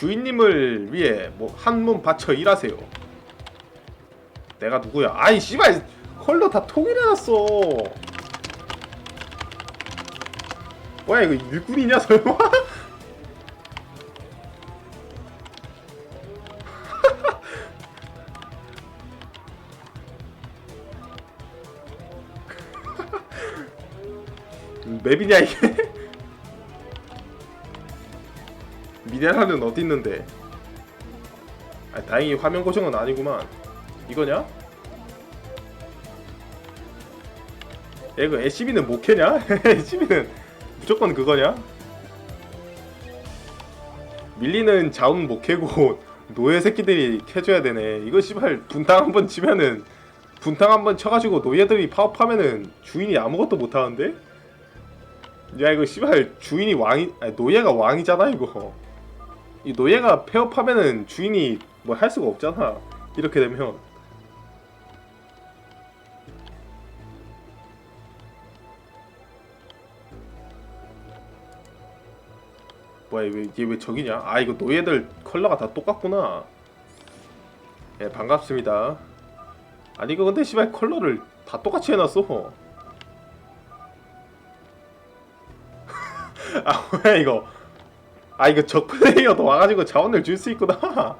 주인님을 위해 뭐 한몸 바쳐 일하세요. 내가 누구야? 아이 씨발 컬러 다 통일해놨어. 뭐야 이거 일꾼이냐 설마? 맵이냐 이게? 미네랄은 어디 있는데? 아, 다행히 화면 고정은 아니구만. 이거냐? 야, 이거 SCB는 못 캐냐? SCB는 무조건 그거냐? 밀리는 자원 못 캐고 노예 새끼들이 캐줘야 되네. 이거 씨발 분탕 한번 치면은 분탕 한번 쳐가지고 노예들이 파업하면은 주인이 아무것도 못 하는데? 야 이거 씨발 주인이 왕이 아니 노예가 왕이잖아 이거. 이 노예가 폐업하면은 주인이 뭐 할 수가 없잖아. 이렇게 되면. 뭐야 왜 이게 왜 저기냐? 아 이거 노예들 컬러가 다 똑같구나. 예 반갑습니다. 아니 이거 근데 씨발 컬러를 다 똑같이 해놨어. 아 뭐야 이거? 아 이거 적 플레이어도 와가지고 자원을 줄 수 있구나.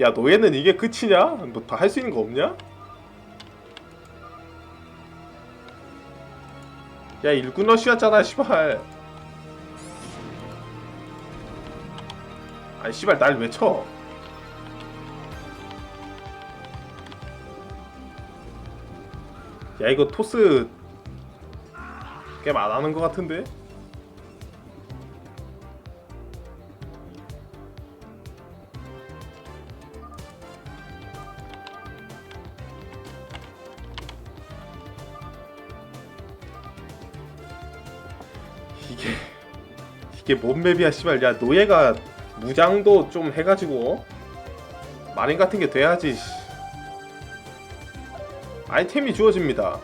야 노예는 이게 끝이냐? 뭐 다 할 수 있는 거 없냐? 야 일꾼 러시였잖아 씨발. 아니 씨발 날 왜 쳐? 야 이거 토스 게임 안 하는 것 같은데? 이게 이게 뭔 맵이야 씨발. 야 노예가 무장도 좀 해가지고 마린 같은 게 돼야지 씨. 아이템이 주어집니다.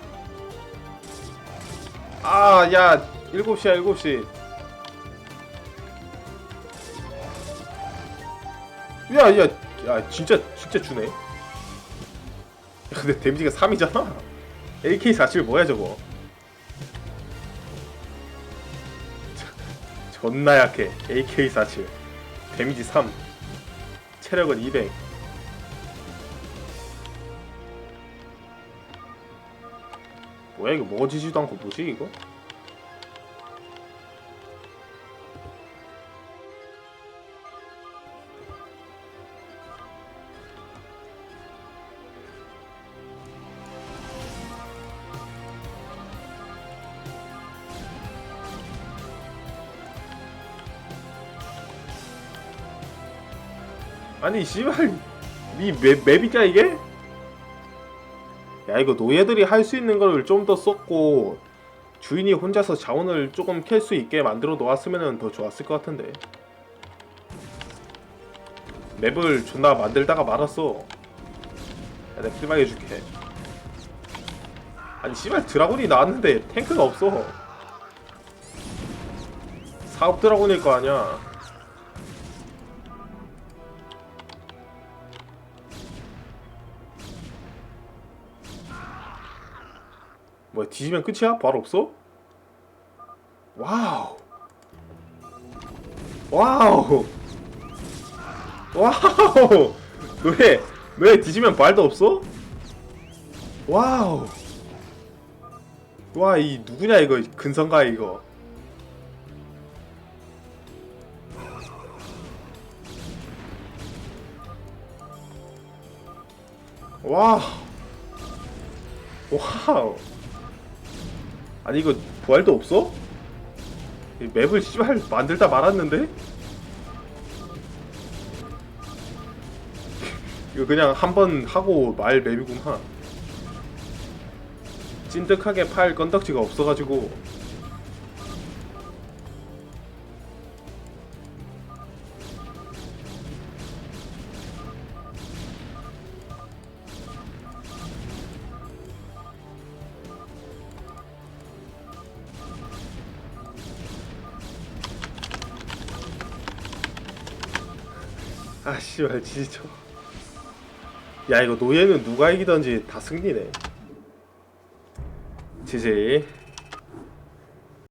아야 7시야 7시. 야야 야 진짜 진짜 주네. 야 근데 데미지가 3이잖아. AK47 뭐야 저거 존나 약해. AK47 데미지 3 체력은 200 뭐야 이거 먹어지지도 않고 뭐지 이거? 아니 씨발 이 맵, 맵이냐 이게? 야 이거 노예들이 할 수 있는 거를 좀 더 썼고 주인이 혼자서 자원을 조금 캘 수 있게 만들어 놓았으면 더 좋았을 것 같은데. 맵을 존나 만들다가 말았어. 야 내가 필망 해줄게. 아니 씨발 드라곤이 나왔는데 탱크가 없어. 사업 드라곤일 거 아니야 뭐야 뒤지면 끝이야? 바로 없어? 와우. 와우. 와우. 너왜 너왜 뒤지면 말도 없어? 와우. 와 이 누구냐 이거? 근성가 이거. 와 와우 아니 이거 부활도 없어? 이 맵을 씨발 만들다 말았는데? 이거 그냥 한 번 하고 말 맵이구만 찐득하게 팔 건덕지가 없어가지고 아 씨발 지지쳐 야 이거 노예는 누가 이기던지 다 승리네. 지지